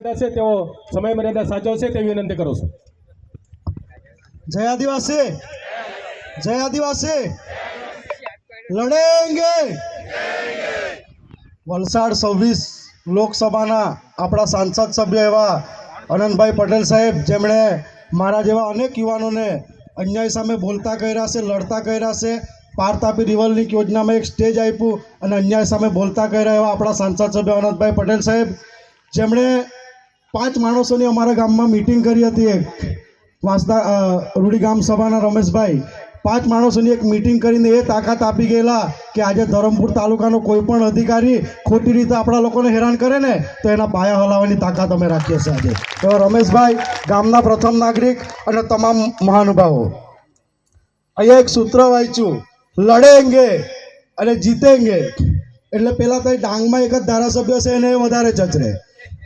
છે, તેઓ સમય મર્યાદા સાચવશે તેવી વિનંતી કરું છું. જય આદિવાસી જય આદિવાસી. લડેંગે. વલસાડ છવ્વીસ લોકસભાના આપણા સાંસદ સભ્ય એવા અનંતભાઈ પટેલ સાહેબ, જેમણે મારા જેવા અનેક યુવાનોને અન્યાય સામે બોલતા કર્યા છે, લડતા કર્યા છે પાર તાપી યોજનામાં એક સ્ટેજ આપ્યું અને અન્યાય સામે બોલતા કર્યા એવા આપણા સાંસદ સભ્ય અનંતભાઈ પટેલ સાહેબ, જેમણે પાંચ માણસોની અમારા ગામમાં મિટિંગ કરી હતી એક. વાંસદા રૂડી ગામ સભાના રમેશભાઈ. પાંચ માણસોની એક મિટિંગ કરીને એ તાકાત આપી ગયેલા કે આજે ધરમપુર તાલુકાનો કોઈ પણ અધિકારી ખોટી રીતે આપણા લોકોને હેરાન કરે ને, તો એના પાયા હલાવવાની તાકાત અમે રાખીએ છીએ આજે. તો રમેશભાઈ, ગામના પ્રથમ નાગરિક અને તમામ મહાનુભાવો. અહીંયા એક સૂત્ર વાંચ્યું, લડેંગે અને જીતેંગે. એટલે પહેલાં તો ડાંગમાં એક જ ધારાસભ્ય છે, એને વધારે ચચરે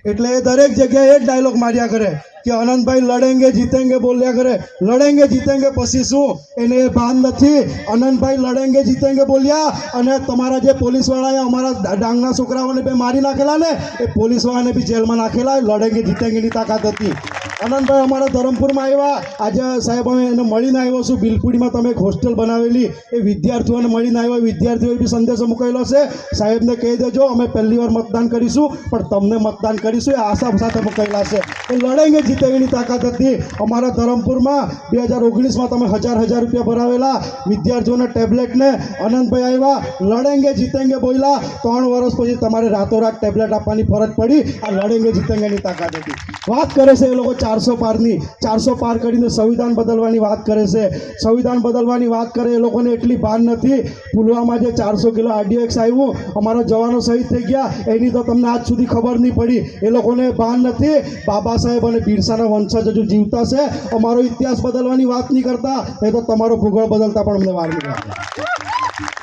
એટલે એ દરેક જગ્યાએ એ ડાયલોગ માર્યા કરે કે અનંતભાઈ લડેંગે જીતેંગે બોલ્યા કરે. લડેંગે જીતેંગે પછી શું? એને એ ભાન નથી. અનંતભાઈ લડેંગે જીતેંગે બોલ્યા અને તમારા જે પોલીસવાળાએ અમારા ડાંગના છોકરાઓને બે મારી નાખેલા ને, એ પોલીસવાળાને બી જેલમાં નાખેલા, લડેંગે જીતેંગેની તાકાત હતી. અનંતભાઈ અમારા ધરમપુરમાં આવ્યા. આજે સાહેબ, અમે એને મળીને આવ્યો છું. બિલપુડીમાં તમે એક હોસ્ટેલ બનાવેલી. એ વિદ્યાર્થીઓને મળીને આવ્યો. વિદ્યાર્થીઓએ બી સંદેશો મૂકેલો છે. સાહેબને કહી દેજો, અમે પહેલી વાર મતદાન કરીશું, પણ તમને મતદાન કરીશું એ આશા સાથે મૂકેલા છે. એ લડાઈને જીતેવીની તાકાત હતી. અમારા ધરમપુરમાં બે હજાર ઓગણીસમાં તમે હજાર હજાર રૂપિયા ભરાવેલા. વિદ્યાર્થીઓના ટેબ્લેટને અનંતભાઈ આવ્યા. લડેંગે જીતેંગે બોલ્યા. ત્રણ વર્ષ પછી તમારે રાતોરાત ટેબ્લેટ આપવાની ફરજ પડી. આ લડેંગે જીતેંગેની તાકાત હતી. વાત કરે છે એ લોકો ચારસો પારની, ચારસો પાર કરીને સંવિધાન બદલવાની વાત કરે છે. સંવિધાન બદલવાની વાત કરે એ લોકોને એટલી ભાન નથી. પુલવામા જે ચારસો કિલો આરડીએક્સ આવ્યું, અમારા જવાનો શહીદ થઈ ગયા, એની તો તમને આજ સુધી ખબર નહીં પડી. એ લોકોને ભાન નથી. બાબા સાહેબ અને બિરસાના વંશજ હજુ જીવતા છે. અમારો ઇતિહાસ બદલવાની વાત નહીં કરતા. એ તો તમારો ભૂગોળ બદલતા પણ અમને વાર નહીં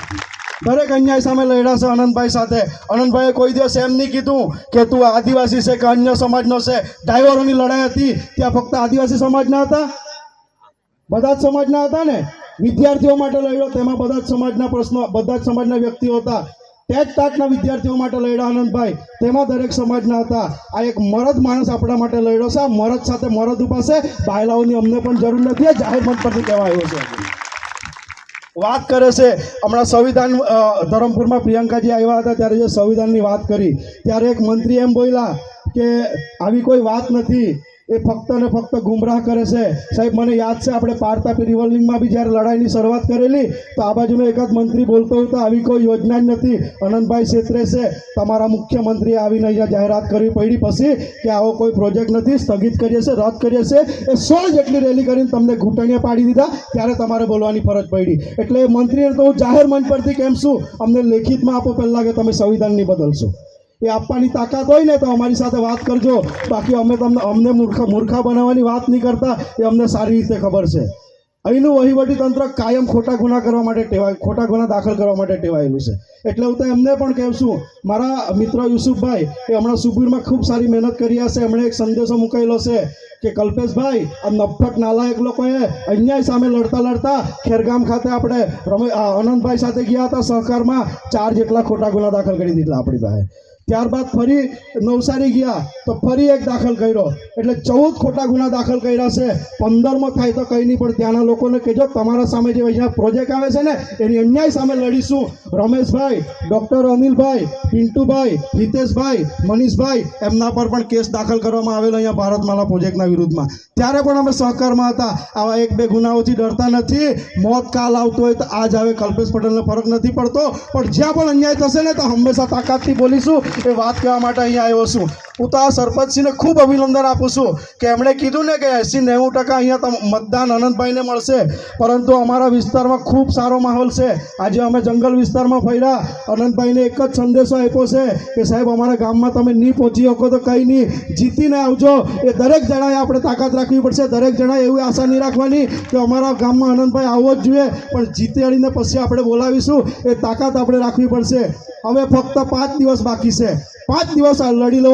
દરેક અન્યાય સામે લડ્યા છે અનંતભાઈ સાથે. અનંતભાઈએ કોઈ દિવસ એમ નહીં કીધું કે તું આદિવાસી છે કે અન્ય સમાજનો છે. ડાયવરોની લડાઈ હતી, ત્યાં ફક્ત આદિવાસી સમાજના હતા? બધા જ સમાજના હતા ને? વિદ્યાર્થીઓ માટે લડ્યો, તેમાં બધા જ સમાજના પ્રશ્નો, બધા જ સમાજના વ્યક્તિઓ હતા. તે જ તાકના વિદ્યાર્થીઓ માટે લડ્યા આનંદભાઈ તેમાં દરેક સમાજના હતા. આ એક મરદ માણસ આપણા માટે લડ્યો છે. આ મરદ સાથે મરદ ઉપાસે બાયલાઓની અમને પણ જરૂર નથી જાહેર મંચ પરથી કહેવાયો છે. વાત કરે છે. હમણાં સંવિધાન ધરમપુરમાં પ્રિયંકાજી આવ્યા હતા, ત્યારે જે સંવિધાનની વાત કરી, ત્યારે એક મંત્રી એમ બોલ્યા કે આવી કોઈ વાત નથી. એ ફક્ત ને ફક્ત ગુમરાહ કરે છે. સાહેબ, મને યાદ છે, આપણે પારતાપી રિવોલ્વિંગમાં બી જ્યારે લડાઈની શરૂઆત કરેલી, તો આ બાજુનો એકાદ મંત્રી બોલતો હતો, આવી કોઈ યોજના જ નથી. અનંતભાઈ છેત્રે છે, તમારા મુખ્યમંત્રીએ આવીને અહીંયા જાહેરાત કરવી પડી પછી કે આવો કોઈ પ્રોજેક્ટ નથી, સ્થગિત કરીએ છે રદ કરીએ છે એ સોળ જેટલી રેલી કરીને તમને ઘૂંટણીયા પાડી દીધા, ત્યારે તમારે બોલવાની ફરજ પડી. એટલે મંત્રીને તો હું જાહેર મંચ પરથી કેમ છું? અમને લેખિતમાં આપો પહેલાં કે તમે સંવિધાનની બદલશો. એ આપવાની તાકાત હોય ને તો અમારી સાથે વાત કરજો. બાકી અમે તમને, અમને મૂર્ખા મૂર્ખા બનાવવાની વાત નહીં કરતા. એ અમને સારી રીતે ખબર છે. અહીંનું વહીવટી તંત્ર કાયમ ખોટા ગુના કરવા માટે ટેવાય, ખોટા ગુના દાખલ કરવા માટે ટેવાયેલું છે. એટલે હું તો એમને પણ કહું મારા મિત્ર યુસુફભાઈ, એ હમણાં સુબીરમાં ખૂબ સારી મહેનત કરી હશે. એમણે એક સંદેશો મુકાયેલો છે કે, કલ્પેશભાઈ, આ નફટ નાલાયક લોકોએ અન્યાય સામે લડતા લડતા ખેરગામ ખાતે આપણે રમે, આ અનંતભાઈ સાથે ગયા હતા સહકારમાં. ચાર જેટલા ખોટા ગુના દાખલ કરી દીધા આપણી પાસે. ત્યારબાદ ફરી નવસારી ગયા તો ફરી એક દાખલ કર્યો. એટલે ચૌદ ખોટા ગુના દાખલ કર્યા છે. પંદરમાં થાય તો કંઈ નહીં, પણ ત્યાંના લોકોને કહેજો, તમારા સામે જે અહીંયા પ્રોજેક્ટ આવે છે ને, એની અન્યાય સામે લડીશું. રમેશભાઈ ડૉક્ટર અનિલભાઈ, પિન્ટુભાઈ, હિતેશભાઈ, મનીષભાઈ, એમના પર પણ કેસ દાખલ કરવામાં આવેલો અહીંયા ભારતમાલા પ્રોજેક્ટના વિરુદ્ધમાં. ત્યારે પણ અમે સહકારમાં હતા. આવા એક બે ગુનાઓથી ડરતા નથી. મોત કાલ આવતો હોય તો આજ આવે. કલ્પેશ પટેલને ફરક નથી પડતો. પણ જ્યાં પણ અન્યાય થશે ને, તો હંમેશા તાકાતથી બોલીશું. એ વાત કહેવા માટે અહીંયા આવ્યો છું. હું તો આ સરપંચસિંહને ખૂબ અભિનંદન આપું છું કે એમણે કીધું ને કે એંસી નેવું ટકા અહીંયા મતદાન અનંતભાઈને મળશે. પરંતુ અમારા વિસ્તારમાં ખૂબ સારો માહોલ છે. આજે અમે જંગલ વિસ્તારમાં ફર્યા. અનંતભાઈને એક જ સંદેશો આપ્યો છે કે સાહેબ, અમારા ગામમાં તમે નહીં પહોંચી શકો તો કંઈ નહીં. જીતીને આવજો. એ દરેક જણાએ આપણે તાકાત રાખવી પડશે. દરેક જણાએ એવી આશા નહીં રાખવાની કે અમારા ગામમાં આનંદભાઈ આવવો જ જોઈએ. પણ જીતાડીને પછી આપણે બોલાવીશું. એ તાકાત આપણે રાખવી પડશે. હવે ફક્ત પાંચ દિવસ બાકી છે. પાંચ દિવસ લડી લો